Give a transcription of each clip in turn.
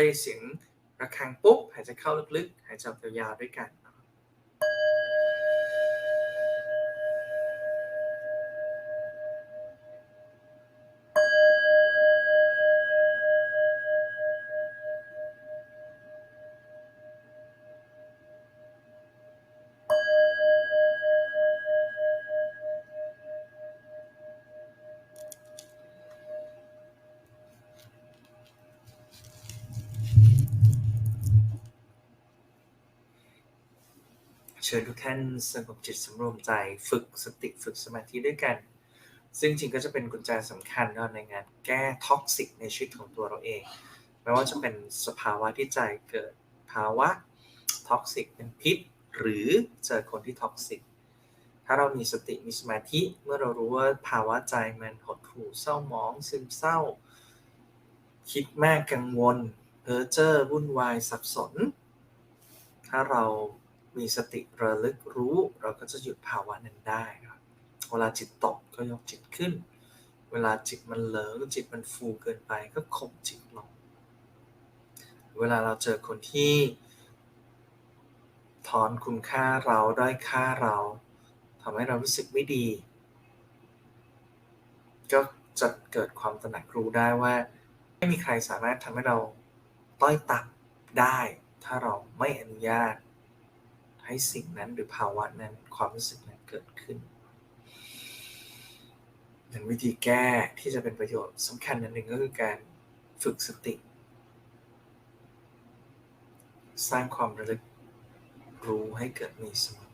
ได้เสียงระฆังปุ๊บหายใจเข้าลึกๆ หายใจออกยาวๆด้วยกัน ชิญทุกท่านสงบจิตสำรวมใจฝึกสติฝึกสมาธิด้วยกัน ซึ่งจริงก็จะเป็นกุญแจสำคัญในงานแก้ท็อกซิกในชีวิตของตัวเราเองไม่ว่าจะเป็นสภาวะที่ใจเกิดภาวะท็อกซิกเป็นพิษ หรือเจอคนที่ท็อกซิกถ้าเรามีสติมีสมาธิเมื่อเรารู้ว่าภาวะใจมันหดหู่เศร้าหมองซึมเศร้า คิดมากกังวลเพ้อเจ้อวุ่นวายสับสน ถ้าเรา มีสติระลึกรู้ เราก็จะหยุดภาวะนั้นได้ครับ เวลาจิตตกก็ยกจิตขึ้น เวลาจิตมันเหลิงจิตมันฟูเกินไปก็ข่มจิตลง เวลาเราเจอคนที่ถอนคุณค่าเราด้อยค่าเราทำให้เรารู้สึกไม่ดี ก็จะเกิดความตระหนักรู้ได้ว่า ไม่มีใครสามารถทำให้เราต้อยต่ำได้ ถ้าเราไม่อนุญาต ให้สิ่งนั้นหรือภาวะนั้นความรู้สึกนั้นเกิดขึ้นหนึ่งวิธีแก้ที่จะเป็นประโยชน์สำคัญอันหนึ่งก็คือการฝึกสติ สร้างความระลึกรู้ให้เกิดมีเสม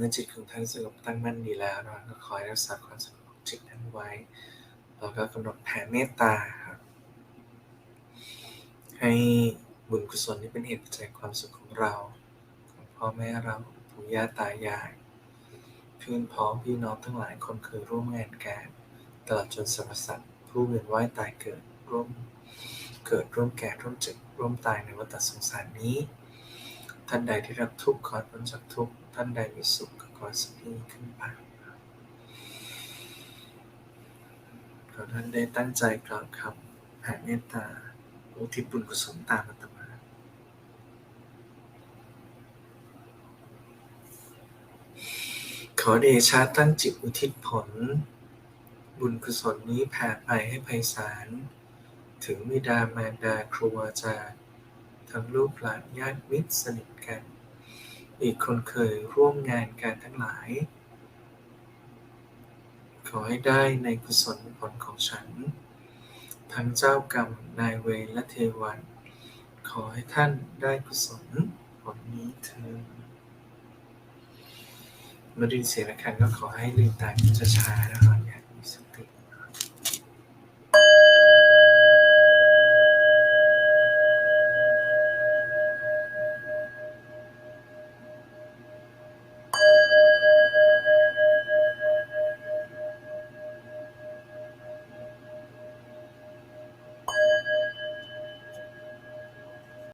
เมื่อจิตของท่านสงบตั้งมั่นดีแล้วเราก็คอยรักษาความสงบของจิตนั้นไว้แล้วก็กำหนดแผ่เมตตาครับให้บุญกุศลที่เป็นเหตุปัจจัยความสุขของเรา ของพ่อแม่เราปู่ย่าตายายเพื่อนพ้องพี่น้องทั้งหลายคนเคยร่วมงานกันตลอดจนสรรพสัตว์ผู้เวียนว่ายตายเกิดร่วมเกิดร่วมแก่ร่วมเจ็บร่วมตายในวัฏสงสารนี้ ท่านใดที่รับทุกข์ขอพ้นจากทุกข์ ท่านใดมีสุขก็ขอสุขยิ่งขึ้นไปขอท่านได้ตั้งใจกล่าวคำแผ่เมตตาอุทิศบุญกุศลตามอาตมาขอเดชะตั้งจิตอุทิศผล บุญกุศลนี้แผ่ไปให้ไพศาล ถึงบิดามารดาครูอาจารย์ ทั้งลูกหลานญาติมิตรสนิทกัน อีกคนเคยร่วมงานกันทั้งหลาย ขอให้ได้ในกุศลผลของฉัน ทั้งเจ้ากรรมนายเวรและเทวัน ขอให้ท่านได้กุศลผลนี้เถิดเมื่อได้ยินเสียงระฆังก็ขอให้ลืมตาช้าๆนะครับ